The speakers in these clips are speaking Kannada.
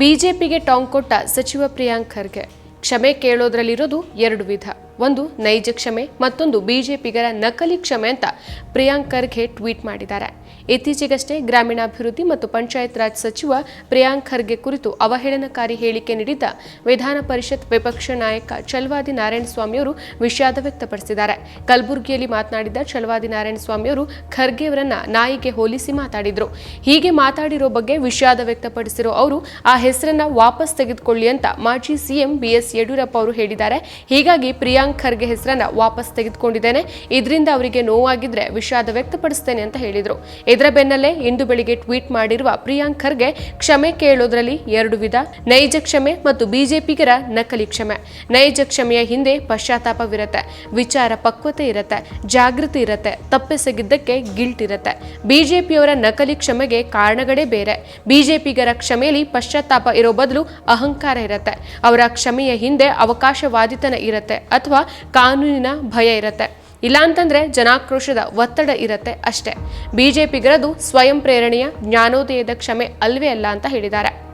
ಬಿಜೆಪಿಗೆ ಟಾಂಗ್ ಕೊಟ್ಟ ಸಚಿವ ಪ್ರಿಯಾಂಕ್ ಖರ್ಗೆ. ಕ್ಷಮೆ ಕೇಳೋದ್ರಲ್ಲಿರೋದು ಎರಡು ವಿಧ. ಒಂದು ನೈಜ ಕ್ಷಮೆ, ಮತ್ತೊಂದು ಬಿಜೆಪಿಗರ ನಕಲಿ ಕ್ಷಮೆ ಅಂತ ಪ್ರಿಯಾಂಕ್ ಖರ್ಗೆ ಟ್ವೀಟ್ ಮಾಡಿದ್ದಾರೆ. ಇತ್ತೀಚೆಗಷ್ಟೇ ಗ್ರಾಮೀಣಾಭಿವೃದ್ಧಿ ಮತ್ತು ಪಂಚಾಯತ್ ರಾಜ್ ಸಚಿವ ಪ್ರಿಯಾಂಕ್ ಖರ್ಗೆ ಕುರಿತು ಅವಹೇಳನಕಾರಿ ಹೇಳಿಕೆ ನೀಡಿದ್ದ ವಿಧಾನ ಪರಿಷತ್ ವಿಪಕ್ಷ ನಾಯಕ ಚಲವಾದಿ ನಾರಾಯಣಸ್ವಾಮಿಯವರು ವಿಷಾದ ವ್ಯಕ್ತಪಡಿಸಿದ್ದಾರೆ. ಕಲಬುರಗಿಯಲ್ಲಿ ಮಾತನಾಡಿದ ಚಲವಾದಿ ನಾರಾಯಣಸ್ವಾಮಿಯವರು ಖರ್ಗೆ ಅವರನ್ನ ನಾಯಿಗೆ ಹೋಲಿಸಿ ಮಾತಾಡಿದರು. ಹೀಗೆ ಮಾತಾಡಿರೋ ಬಗ್ಗೆ ವಿಷಾದ ವ್ಯಕ್ತಪಡಿಸಿರೋ ಅವರು, ಆ ಹೆಸರನ್ನ ವಾಪಸ್ ತೆಗೆದುಕೊಳ್ಳಿ ಅಂತ ಮಾಜಿ ಸಿಎಂ ಬಿಎಸ್ ಯಡಿಯೂರಪ್ಪ ಅವರು ಹೇಳಿದ್ದಾರೆ. ಹೀಗಾಗಿ ಪ್ರಿಯಾಂಕ್ ಖರ್ಗೆ ಹೆಸರನ್ನ ವಾಪಸ್ ತೆಗೆದುಕೊಂಡಿದ್ದೇನೆ. ಇದರಿಂದ ಅವರಿಗೆ ನೋವಾಗಿದ್ರೆ ವಿಷಾದ ವ್ಯಕ್ತಪಡಿಸ್ತೇನೆ ಅಂತ ಹೇಳಿದರು. ಇದರ ಬೆನ್ನಲ್ಲೇ ಇಂದು ಬೆಳಿಗ್ಗೆ ಟ್ವೀಟ್ ಮಾಡಿರುವ ಪ್ರಿಯಾಂಕ್ ಖರ್ಗೆ ಕ್ಷಮೆ ಕೇಳೋದ್ರಲ್ಲಿ ಎರಡು ವಿಧ, ನೈಜ ಕ್ಷಮೆ ಮತ್ತು ಬಿಜೆಪಿಗರ ನಕಲಿ ಕ್ಷಮೆ. ನೈಜ ಕ್ಷಮೆಯ ಹಿಂದೆ ಪಶ್ಚಾತ್ತಾಪವಿರತ್ತೆ ವಿಚಾರ ಪಕ್ವತೆ ಇರತ್ತೆ, ಜಾಗೃತಿ ಇರತ್ತೆ, ತಪ್ಪೆಸಗಿದ್ದಕ್ಕೆ ಗಿಲ್ಟ್ ಇರತ್ತೆ. ಬಿಜೆಪಿಯವರ ನಕಲಿ ಕ್ಷಮೆಗೆ ಕಾರಣಗಳೇ ಬೇರೆ. ಬಿಜೆಪಿಗರ ಕ್ಷಮೆಯಲ್ಲಿ ಪಶ್ಚಾತ್ತಾಪ ಇರೋ ಬದಲು ಅಹಂಕಾರ ಇರತ್ತೆ. ಅವರ ಕ್ಷಮೆಯ ಹಿಂದೆ ಅವಕಾಶವಾದಿತನ ಇರತ್ತೆ ಅಥವಾ ಕಾನೂನಿನ ಭಯ ಇರುತ್ತೆ. ಇಲ್ಲ ಅಂತಂದ್ರೆ ಜನಾಕ್ರೋಶದ ಒತ್ತಡ ಇರತ್ತೆ ಅಷ್ಟೇ. ಬಿಜೆಪಿಗರದು ಸ್ವಯಂ ಪ್ರೇರಣೆಯ ಜ್ಞಾನೋದಯದ ಕ್ಷಮೆ ಅಲ್ವೇ ಅಲ್ಲ ಅಂತ ಹೇಳಿದ್ದಾರೆ.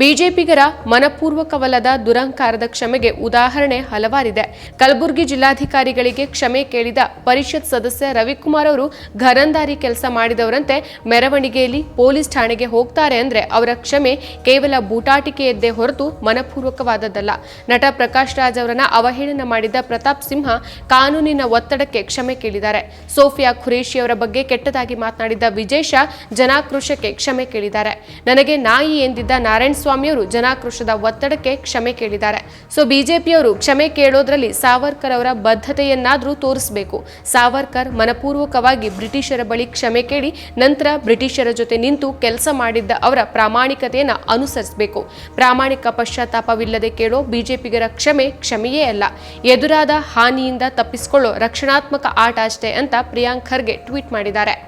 ಬಿಜೆಪಿಗರ ಮನಪೂರ್ವಕವಲ್ಲದ ದುರಂಕಾರದ ಕ್ಷಮೆಗೆ ಉದಾಹರಣೆ ಹಲವಾರಿದೆ. ಕಲಬುರಗಿ ಜಿಲ್ಲಾಧಿಕಾರಿಗಳಿಗೆ ಕ್ಷಮೆ ಕೇಳಿದ ಪರಿಷತ್ ಸದಸ್ಯ ರವಿಕುಮಾರ್ ಅವರು ಘರಂದಾರಿ ಕೆಲಸ ಮಾಡಿದವರಂತೆ ಮೆರವಣಿಗೆಯಲ್ಲಿ ಪೊಲೀಸ್ ಠಾಣೆಗೆ ಹೋಗ್ತಾರೆ ಅಂದ್ರೆ ಅವರ ಕ್ಷಮೆ ಕೇವಲ ಬೂಟಾಟಿಕೆಯದ್ದೇ ಹೊರತು ಮನಪೂರ್ವಕವಾದದ್ದಲ್ಲ. ನಟ ಪ್ರಕಾಶ್ ರಾಜ್ ಅವರನ್ನ ಅವಹೇಳನ ಮಾಡಿದ ಪ್ರತಾಪ್ ಸಿಂಹ ಕಾನೂನಿನ ಒತ್ತಡಕ್ಕೆ ಕ್ಷಮೆ ಕೇಳಿದ್ದಾರೆ. ಸೋಫಿಯಾ ಖುರೇಶಿ ಅವರ ಬಗ್ಗೆ ಕೆಟ್ಟದಾಗಿ ಮಾತನಾಡಿದ ವಿಜೇಶ ಜನಾಕ್ರೋಶಕ್ಕೆ ಕ್ಷಮೆ ಕೇಳಿದ್ದಾರೆ. ನನಗೆ ನಾಯಿ ಎಂದಿದ್ದ ನಾರಾಯಣ ಸ್ವಾಮಿಯವರು ಜನಾಕ್ರೋಶದ ಒತ್ತಡಕ್ಕೆ ಕ್ಷಮೆ ಕೇಳಿದ್ದಾರೆ. ಸೊ, ಬಿಜೆಪಿಯವರು ಕ್ಷಮೆ ಕೇಳೋದ್ರಲ್ಲಿ ಸಾವರ್ಕರ್ ಅವರ ಬದ್ಧತೆಯನ್ನಾದರೂ ತೋರಿಸಬೇಕು. ಸಾವರ್ಕರ್ ಮನಪೂರ್ವಕವಾಗಿ ಬ್ರಿಟಿಷರ ಬಳಿ ಕ್ಷಮೆ ಕೇಳಿ, ನಂತರ ಬ್ರಿಟಿಷರ ಜೊತೆ ನಿಂತು ಕೆಲಸ ಮಾಡಿದ್ದ ಅವರ ಪ್ರಾಮಾಣಿಕತೆಯನ್ನು ಅನುಸರಿಸಬೇಕು. ಪ್ರಾಮಾಣಿಕ ಪಶ್ಚಾತ್ತಾಪವಿಲ್ಲದೆ ಕೇಳೋ ಬಿಜೆಪಿಗರ ಕ್ಷಮೆ ಕ್ಷಮೆಯೇ ಅಲ್ಲ. ಎದುರಾದ ಹಾನಿಯಿಂದ ತಪ್ಪಿಸಿಕೊಳ್ಳೋ ರಕ್ಷಣಾತ್ಮಕ ಆಟ ಅಷ್ಟೇ ಅಂತ ಪ್ರಿಯಾಂಕ್ ಖರ್ಗೆ ಟ್ವೀಟ್ ಮಾಡಿದ್ದಾರೆ.